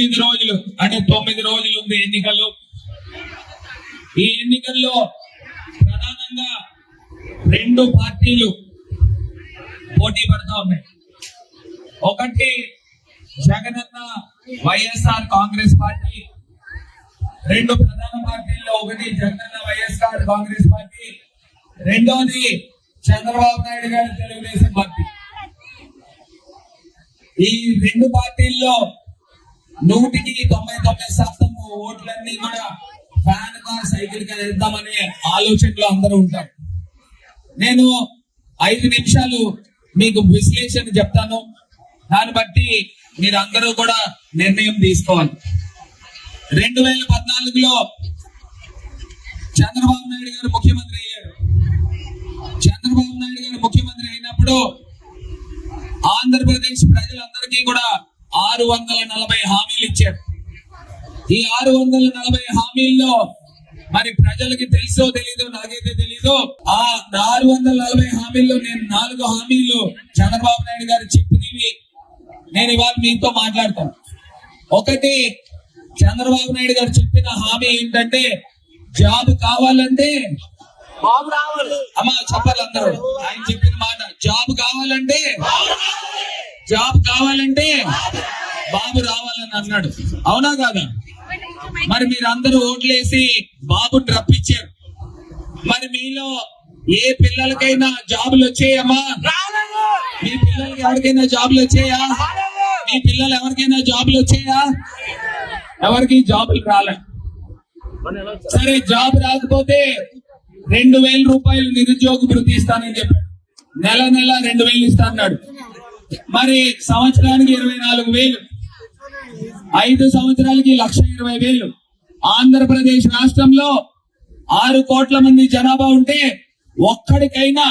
ఎనిమిది రోజులు అంటే తొమ్మిది రోజులు ఉంది ఎన్నికలు. ఈ ఎన్నికల్లో ప్రధానంగా రెండు పార్టీలు పోటీ పడతా ఉన్నాయి. ఒకటి జగనన్న వైఎస్ఆర్ కాంగ్రెస్ పార్టీ రెండు ప్రధాన పార్టీల్లో ఒకటి జగనన్న వైఎస్ఆర్ కాంగ్రెస్ పార్టీ రెండోది చంద్రబాబు నాయుడు గారి తెలుగుదేశం పార్టీ. ఈ రెండు పార్టీల్లో నూటికి తొంభై తొమ్మిది శాతం ఓట్లన్నీ కూడా ఫ్యాన్ కార్ సైకిల్గా వేద్దామనే ఆలోచనలో అందరూ ఉంటారు. నేను ఐదు నిమిషాలు మీకు విశ్లేషణ చెప్తాను. దాన్ని బట్టి మీరు అందరూ కూడా నిర్ణయం తీసుకోవాలి. రెండు వేల పద్నాలుగులో చంద్రబాబు నాయుడు గారు ముఖ్యమంత్రి అయ్యారు. చంద్రబాబు నాయుడు గారు ముఖ్యమంత్రి అయినప్పుడు ఆంధ్రప్రదేశ్ ప్రజలందరికీ కూడా ఆరు వందల నలభై హామీలు ఇచ్చారు ఈ ఆరు వందల నలభై హామీల్లో మరి ప్రజలకి తెలుసో తెలీదో నాకైతే తెలీదు ఆ ఆరు వందల నలభై హామీల్లో నేను నాలుగు హామీలు చంద్రబాబు నాయుడు గారు చెప్పినవి నేను ఇవాళ మీతో మాట్లాడతాను. ఒకటి చంద్రబాబు నాయుడు గారు చెప్పిన హామీ ఏంటంటే జాబ్ కావాలంటే బాబు రావాలి. అమ్మా చెప్పాలి అందరూ. ఆయన చెప్పిన మాట జాబ్ కావాలంటే జాబ్ కావాలంటే బాబు రావాలని అన్నాడు. అవునా కాదా? మరి మీరు అందరూ ఓట్లేసి బాబుని రప్పించారు మరి మీలో ఏ పిల్లలకైనా జాబులు వచ్చాయమ్మా? మీ పిల్లలకి ఎవరికైనా జాబులు వచ్చాయా? మీ పిల్లలు ఎవరికైనా జాబులు వచ్చాయా? ఎవరికి జాబులు రాలే. సరే జాబ్ రాకపోతే రెండు వేల రూపాయలు నిరుద్యోగ భృతి ఇస్తానని చెప్పాడు. నెల నెల రెండు వేలు ఇస్తా అన్నాడు. మరి సంవత్సరానికి ఇరవై నాలుగు వేలు. ఐదు సంవత్సరాలకి లక్ష ఇరవై వేలు. ఆంధ్రప్రదేశ్ రాష్ట్రంలో ఆరు కోట్ల మంది జనాభా ఉంటే ఒక్కడికైనా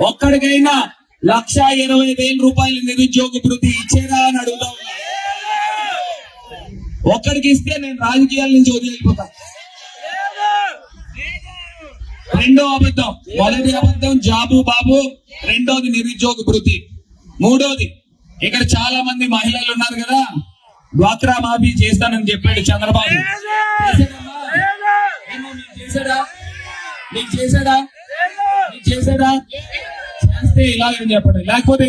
ఒక్కడికైనా లక్ష ఇరవై వేల రూపాయలు నిరుద్యోగ భృతి ఇచ్చేరా అని అడుగుతా ఒక్కడికి ఇస్తే నేను రాజకీయాల నుంచి వదిలిపోతా రెండో అబద్ధం మొదటి అబద్ధం జాబు బాబు రెండోది నిరుద్యోగ భృతి మూడోది ఇక్కడ చాలా మంది మహిళలు ఉన్నారు కదా. డ్వాక్రా మాఫీ చేస్తానని చెప్పాడు చంద్రబాబు. చేశాడా? మీకు చేశాడా? మీకు చేశాడా? చేస్తే ఇలాగని చెప్పండి లేకపోతే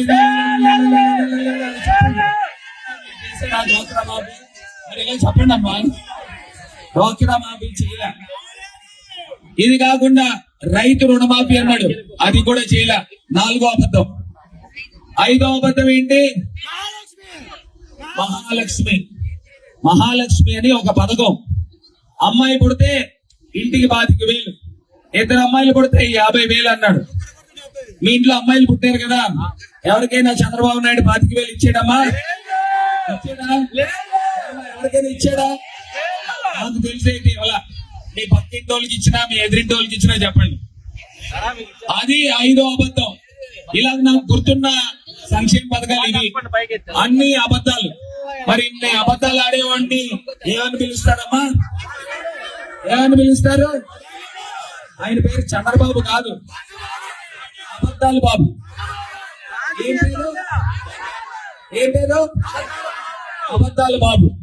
చెప్పండి అమ్మా డ్వాక్రా మాఫీ? చేయలే. ఇది కాకుండా రైతు రుణమాఫీ అన్నాడు. అది కూడా చేయలే. నాలుగో అబద్ధం. ఐదో అబద్ధం ఏంటి? మహాలక్ష్మి. మహాలక్ష్మి అని ఒక పథకం. అమ్మాయి పుడితే ఇంటికి పాతిక వేలు. ఇద్దరు అమ్మాయిలు పుడితే యాభై వేలు అన్నాడు. మీ ఇంట్లో అమ్మాయిలు పుట్టారు కదా. ఎవరికైనా చంద్రబాబు నాయుడు పాతిక వేలు ఇచ్చాడమ్మా? ఇచ్చాడా? ఎవరికైనా ఇచ్చాడా? నాకు తెలిసేది ఇవాళ మీ పక్కింటి వాళ్ళకి ఇచ్చినా మీ ఎదురింటి వాళ్ళకి ఇచ్చినా చెప్పండి. అది ఐదో అబద్ధం. ఇలా నాకు గుర్తున్న సంక్షేమ పథకాలు ఇవి. అన్ని అబద్ధాలు. మరి ఇన్ని అబద్ధాలు ఆడేవాడిని? ఏమని పిలుస్తారమ్మా ఏమని పిలుస్తారు? ఆయన పేరు చంద్రబాబు కాదు. అబద్ధాలు బాబు. ఏం పేరు? ఏం పేరు? అబద్ధాలు బాబు.